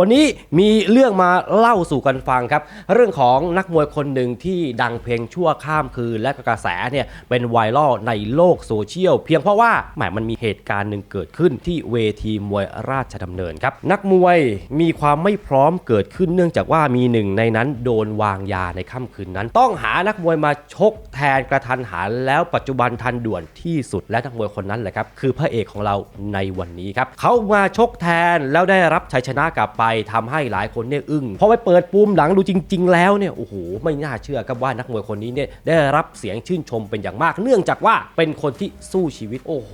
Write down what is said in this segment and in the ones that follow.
วันนี้มีเรื่องมาเล่าสู่กันฟังครับ เรื่องของนักมวยคนหนึ่งที่ดังเพลงชั่วข้ามคืน และกระแสเนี่ยเป็นไวรัลในโลกโซเชียล เพียงเพราะว่าแหมมันมีเหตุการณ์หนึ่งเกิดขึ้นที่เวทีมวยราชดำเนินครับ นักมวยมีความไม่พร้อมเกิดขึ้นเนื่องจากว่ามีหนึ่งในนั้นโดนวางยาในค่ำคืนนั้น ต้องหานักมวยมาชกแทนกระทันหันแล้วปัจจุบันทันด่วนที่สุดและนักมวยคนนั้นแหละครับคือพระเอกของเราในวันนี้ครับเขามาชกแทนแล้วได้รับชัยชนะกลับไปทำให้หลายคนเนี่ยอึ้งพอไปเปิดปูมหลังดูจริง ๆ แล้วเนี่ยโอ้โหไม่น่าเชื่อครับว่านักมวยคนนี้เนี่ยได้รับเสียงชื่นชมเป็นอย่างมาก เนื่องจากว่าเป็นคนที่สู้ชีวิตโอ้โห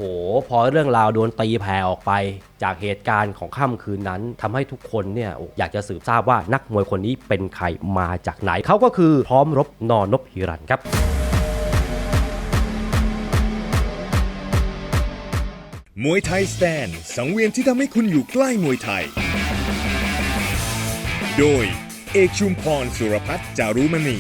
พอเรื่องราวโดนตีแผ่ออกไป จากเหตุการณ์ของค่ำคืนนั้นทำให้ทุกคนเนี่ยอยากจะสืบทราบว่านักมวยคนนี้เป็นใครมาจากไหนเขาก็คือพร้อมรบนอนนพฮิรันครับมวยไทยสแตน สังเวียนที่ทำให้คุณอยู่ใกล้มวยไทย โดย เอกชุมพรสุรพัฒน์จารุมณี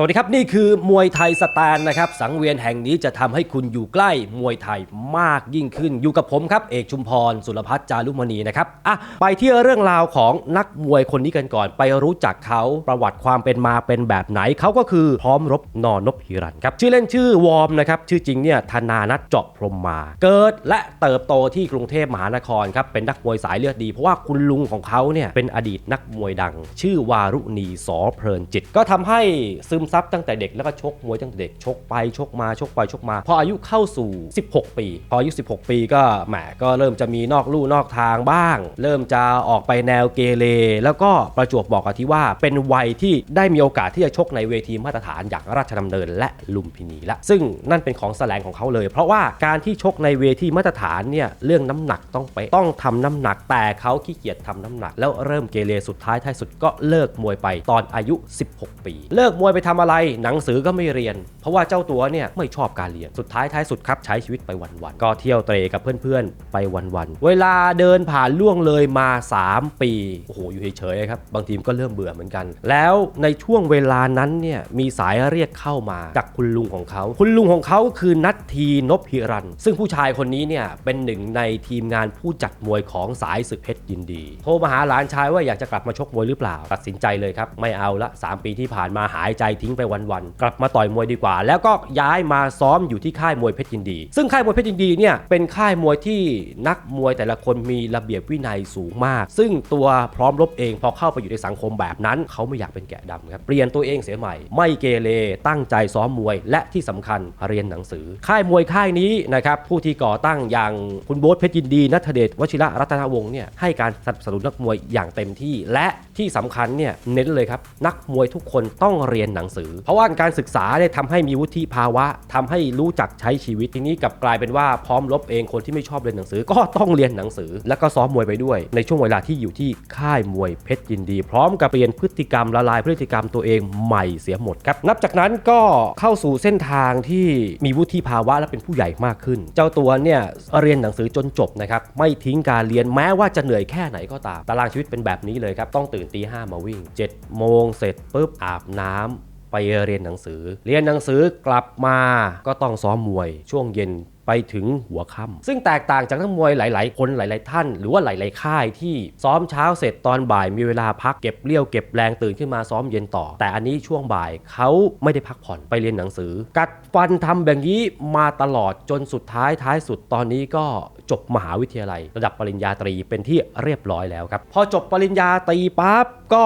สวัสดีครับ นี่คือมวยไทยสแตนนะครับ สังเวียนแห่งนี้จะทำให้คุณอยู่ใกล้มวยไทยมากยิ่งขึ้นอยู่กับผมครับ เอกชุมพร สุรพัฒน์จารุมณีนะครับอะไปที่เรื่องราวของนักมวยคนนี้กันก่อน ไปรู้จักเขาประวัติความเป็นมาเป็นแบบไหนเขาก็คือพร้อมรบนอนนพฮิรันครับ ชื่อเล่นชื่อวอร์มนะครับชื่อจริงเนี่ยธนานัทเจาะพรมมา เกิดและเติบโตที่กรุงเทพมหานครครับเป็นนักมวยสายเลือดดีเพราะว่าคุณลุงของเขาเนี่ยเป็นอดีตนักมวยดัง ชื่อวารุณีสอเพลินจิต ก็ทำให้ซึมซับตั้งแต่เด็กแล้วก็ชกมวยตั้งแต่เด็กชกไปชกมาชกไปชกมา พออายุเข้าสู่ 16 ปี พออายุ 16 ปีก็แหมก็เริ่มจะมีนอกลู่นอกทางบ้าง เริ่มจะออกไปแนวเกเรแล้วก็ประจวบบอกกับที่ว่า เป็นวัยที่ได้มีโอกาสที่จะชกในเวทีมาตรฐานอย่างราชดำเนินและลุมพินีละ ซึ่งนั่นเป็นของแสลงของเขาเลย เพราะว่าการที่ชกในเวทีมาตรฐานเนี่ยเรื่องน้ำหนักต้องไปต้องทำน้ำหนักแต่เขาขี้เกียจทำน้ำหนัก แล้วเริ่มเกเรสุดท้ายท้ายสุดก็เลิกมวยไปตอนอายุ 16 ปี เลิกมวยไปทำอะไรหนังสือก็ไม่เรียน เพราะว่าเจ้าตัวเนี่ยไม่ชอบการเรียนสุดท้ายท้ายสุดครับใช้ชีวิตไปวันๆก็เที่ยวเตรกับเพื่อนๆ ไปวันๆเวลาเดินผ่านล่วงเลยมา 3 ปีโอ้โหอยู่เฉยๆครับบางทีมก็เริ่มเบื่อเหมือนกัน แล้วในช่วงเวลานั้นเนี่ยมีสายเรียกเข้ามาจากคุณลุงของเขา คุณลุงของเขาคือนัททีนพฮิรัน ซึ่งผู้ชายคนนี้เนี่ยเป็นหนึ่งในทีมงานผู้จัดมวยของสายศึกเพชรยินดี โทรมาหาหลานชายว่าอยากจะกลับมาชกมวยหรือเปล่า ตัดสินใจเลยครับไม่เอาละ 3 ปีที่ผ่านมาหายใจทิ้งไปวันๆกลับมาต่อยมวยดีกว่า แล้วก็ย้ายมาซ้อมอยู่ที่ค่ายมวยเพชรยินดี ซึ่งค่ายมวยเพชรยินดีเนี่ยเป็นค่ายมวยที่นักมวยแต่ละคนมีระเบียบวินัยสูงมาก ซึ่งตัวพร้อมรบเองพอเข้าไปอยู่ในสังคมแบบนั้นเขาไม่อยากเป็นแกะดำครับเปลี่ยนตัวเองเสียใหม่ ไม่เกเรตั้งใจซ้อมมวย และที่สำคัญเรียนหนังสือ ค่ายมวยค่ายนี้นะครับผู้ที่ก่อตั้งอย่างคุณโบ๊ทเพชรยินดีนัทเดชวชิระรัตนวงศ์เนี่ยให้การสนับสนุนนักมวยอย่างเต็มที่ และที่สำคัญเนี่ยเน้นเลยครับนักมวยทุกคนต้องเรียนหนังสือ เพราะว่าการศึกษาเนี่ยทำให้มีวุฒิภาวะทำให้รู้จักใช้ชีวิตทีนี้กับกลายเป็นว่าพร้อมรบเองคนที่ไม่ชอบเรียนหนังสือ ก็ต้องเรียนหนังสือ แล้วก็ซ้อมมวยไปด้วย ในช่วงเวลาที่อยู่ที่ค่ายมวยเพชรยินดี พร้อมกับเปลี่ยนพฤติกรรมละลายพฤติกรรมตัวเองใหม่เสียหมดครับนับจากนั้นก็เข้าสู่เส้นทางที่มีวุฒิภาวะและเป็นผู้ใหญ่มากขึ้น เจ้าตัวเนี่ยเรียนหนังสือจนจบนะครับไม่ทิ้งการเรียนแม้ว่าจะเหนื่อยแค่ไหนก็ตามตารางชีวิตเป็นแบบนี้เลยครับต้องตื่นตีห้ามาวิ่ง7โมงเสร็จปุ๊บอาบน้ำ ไปเรียนหนังสือ เรียนหนังสือกลับมาก็ต้องซ้อมมวย ช่วงเย็น ไปถึงหัวค่ำซึ่งแตกต่างจากนักมวยหลาย ๆ คนหลาย ๆ ท่าน หรือว่าหลาย ๆ ค่ายที่ซ้อมเช้าเสร็จตอนบ่ายมีเวลาพักเก็บเลี้ยวเก็บแรงตื่นขึ้นมาซ้อมเย็นต่อ แต่อันนี้ช่วงบ่ายเขาไม่ได้พักผ่อนไปเรียนหนังสือ กัดฟันทำแบบนี้มาตลอดจนสุดท้ายท้ายสุดตอนนี้ก็จบมหาวิทยาลัย ระดับปริญญาตรีเป็นที่เรียบร้อยแล้วครับพอจบปริญญาตรีปั๊บก็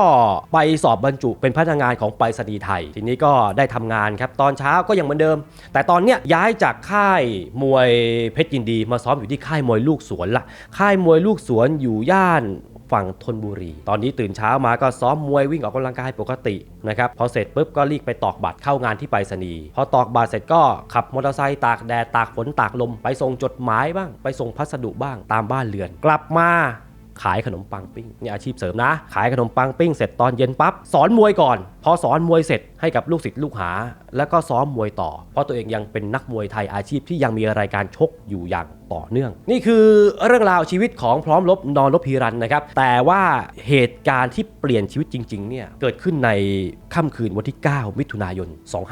ไปสอบบรรจุเป็นพนักงานของไปรษณีย์ไทย ทีนี้ก็ได้ทำงานครับตอนเช้าก็ยังเหมือนเดิม แต่ตอนเนี้ยย้ายจากค่ายมวยยเพชรยินดีมาซ้อมอยู่ที่ค่ายมวยลูกสวนละค่ายมวยลูกสวนอยู่ย่านฝั่งธนบุรี ตอนนี้ตื่นเช้ามาก็ซ้อมมวยวิ่งออกกำลังกายปกตินะครับ พอเสร็จปุ๊บก็รีบไปตอกบัตรเข้างานที่ไปรษณีย์ พอตอกบัตรเสร็จก็ขับมอเตอร์ไซค์ตากแดดตากฝนตากลม ไปส่งจดหมายบ้าง ไปส่งพัสดุบ้างตามบ้านเรือน กลับมา ขายขนมปังปิ้งนี่อาชีพเสริมนะ ขายขนมปังปิ้งเสร็จตอนเย็นปั๊บสอนมวยก่อน พอสอนมวยเสร็จให้กับลูกศิษย์ลูกหา แล้วก็ซ้อมมวยต่อ เพราะตัวเองยังเป็นนักมวยไทยอาชีพที่ยังมีรายการชกอยู่อย่าง ต่อเนื่อง นี่คือเรื่องราวชีวิตของพร้อมรบนอนรบพีรันนะครับ แต่ว่าเหตุการณ์ที่เปลี่ยนชีวิตจริงๆเนี่ยเกิดขึ้นในค่ำคืนวันที่ 9 มิถุนายน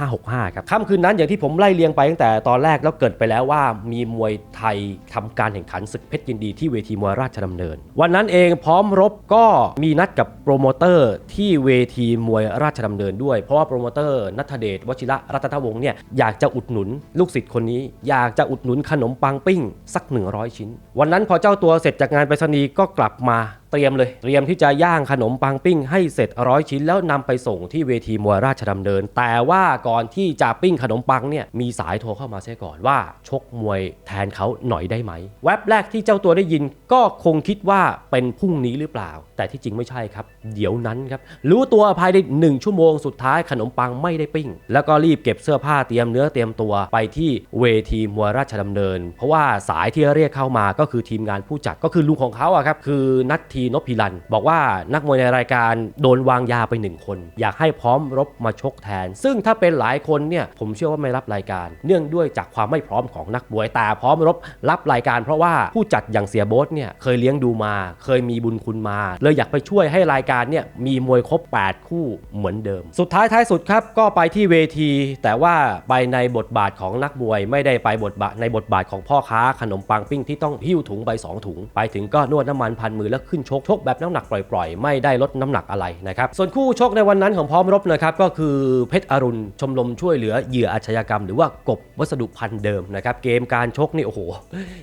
2565 ครับค่ำคืนนั้นอย่างที่ผมไล่เรียงไปตั้งแต่ตอนแรกแล้วเกิดไปแล้วว่ามีมวยไทยทำการแข่งขันศึกเพชรยินดีที่เวทีมวยราชดำเนิน วันนั้นเองพร้อมรบก็มีนัดกับโปรโมเตอร์ที่เวทีมวยราชดำเนินด้วย เพราะว่าโปรโมเตอร์นัทเดชวชิระรัตนวงศ์เนี่ยอยากจะอุดหนุนลูกศิษย์คนนี้ อยากจะอุดหนุนขนมปังปิ้งสัก 100 ชิ้น วันนั้นพอเจ้าตัวเสร็จจากงานไปรษณีย์ก็กลับมา เตรียมเลย เตรียมที่จะย่างขนมปังปิ้งให้เสร็จร้อยชิ้นแล้วนำไปส่งที่เวทีมวยราชดำเนิน แต่ว่าก่อนที่จะปิ้งขนมปังเนี่ยมีสายโทรเข้ามาเสียก่อนว่า ชกมวยแทนเขาหน่อยได้ไหม แว็บแรกที่เจ้าตัวได้ยินก็คงคิดว่าเป็นพรุ่งนี้หรือเปล่า แต่ที่จริงไม่ใช่ครับ เดี๋ยวนั้นครับรู้ตัวภายในหนึ่งชั่วโมงสุดท้ายขนมปังไม่ได้ปิ้ง แล้วก็รีบเก็บเสื้อผ้าเตรียมเนื้อเตรียมตัวไปที่เวทีมวยราชดำเนิน เพราะว่าสายที่เรียกเข้ามาก็คือทีมงานผู้จัดก็คือลุงของเขาอะครับคือนัดทีทีนพพิรัน บอกว่านักมวยในรายการโดนวางยาไปหนึ่งคน อยากให้พร้อมรบมาชกแทน ซึ่งถ้าเป็นหลายคนเนี่ยผมเชื่อว่าไม่รับรายการ เนื่องด้วยจากความไม่พร้อมของนักมวยแต่พร้อมรบรับรายการ เพราะว่าผู้จัดอย่างเสียโบ๊ทเนี่ยเคยเลี้ยงดูมา เคยมีบุญคุณมา เลยอยากไปช่วยให้รายการเนี่ยมีมวยครบ 8 คู่เหมือนเดิม สุดท้ายท้ายสุดครับก็ไปที่เวที แต่ว่าไปในบทบาทของนักมวย ไม่ได้ไปบทบาทในบทบาทของพ่อค้าขนมปังปิ้งที่ต้องหิ้วถุงไปสองถุง ไปถึงก็นวดน้ำมันพันมือแล้วขึ้นชกชกแบบน้ำหนักปล่อยๆ ไม่ได้ลดน้ำหนักอะไรนะครับ ส่วนคู่ชกในวันนั้นของพร้อมรบนะครับก็คือเพชรอรุณชมรมช่วยเหลือเหยื่ออาชญากรรม หรือว่ากบวัสดุพันธ์เดิมนะครับเกมการชกนี่โอ้โห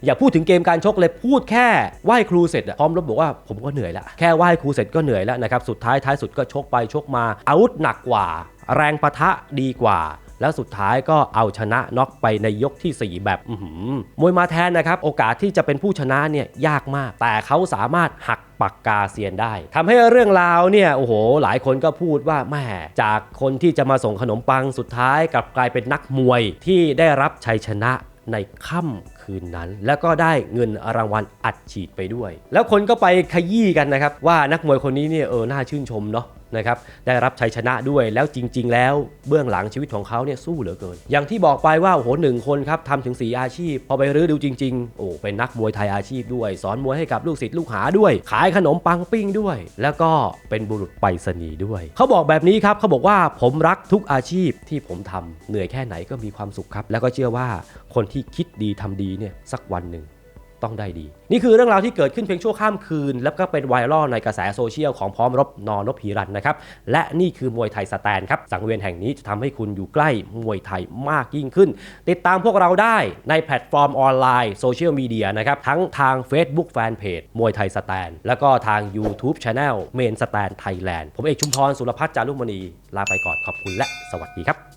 อย่าพูดถึงเกมการชกเลยพูดแค่ไหว้ครูเสร็จพร้อมรบบอกว่าผมก็เหนื่อยละแค่ไหว้ครูเสร็จก็เหนื่อยแล้วนะครับสุดท้ายท้ายสุดก็ชกไปชกมาอาวุธหนักกว่า แรงปะทะดีกว่า แล้วสุดท้ายก็เอาชนะน็อกไปในยกทีสี่ 4 แบบมวยมาแทนนะครับ โอกาสที่จะเป็นผู้ชนะเนี่ยยากมาก แต่เขาสามารถหักปากกาเซียนได้ทำให้เรื่องราวเนี่ยโอ้โห หลายคนก็พูดว่าแม่จากคนที่จะมาส่งขนมปังสุดท้ายกลับกลายเป็นนักมวยที่ได้รับชัยชนะในค่ำคืนนั้น แล้วก็ได้เงินรางวัลอัดฉีดไปด้วย แล้วคนก็ไปขยี้กันนะครับ ว่านักมวยคนนี้เนี่ยเออน่าชื่นชมเนาะ นะครับได้รับชัยชนะด้วยแล้วจริง ๆ แล้วเบื้องหลังชีวิตของเขาเนี่ยสู้เหลือเกิน อย่างที่บอกไปว่าโอ้โหหนึ่งคนครับทำถึง 4 อาชีพ พอไปรื้อดูจริง ๆ โอ้เป็นนักมวยไทยอาชีพด้วย สอนมวยให้กับลูกศิษย์ลูกหาด้วย ขายขนมปังปิ้งด้วย แล้วก็เป็นบุรุษไปรษณีย์ด้วย เขาบอกแบบนี้ครับเขาบอกว่าผมรักทุกอาชีพที่ผมทำเหนื่อยแค่ไหนก็มีความสุขครับ แล้วก็เชื่อว่าคนที่คิดดีทำดีเนี่ยสักวันหนึ่ง ต้องได้ดี นี่คือเรื่องราวที่เกิดขึ้นเพียงชั่วข้ามคืน แล้วก็เป็นไวรัลในกระแสโซเชียลของพร้อมรบนอนพพีรันนะครับ และนี่คือมวยไทยสแตนครับ สังเวียนแห่งนี้จะทำให้คุณอยู่ใกล้มวยไทยมากยิ่งขึ้น ติดตามพวกเราได้ในแพลตฟอร์มออนไลน์โซเชียลมีเดียนะครับทั้งทาง Facebook Fanpage มวยไทยสแตนแล้วก็ทาง YouTube Channel เมนสแตนไทยแลนด์ผมเอกชุมพรสุรพัฒน์จารุมณีลาไปก่อนขอบคุณและสวัสดีครับ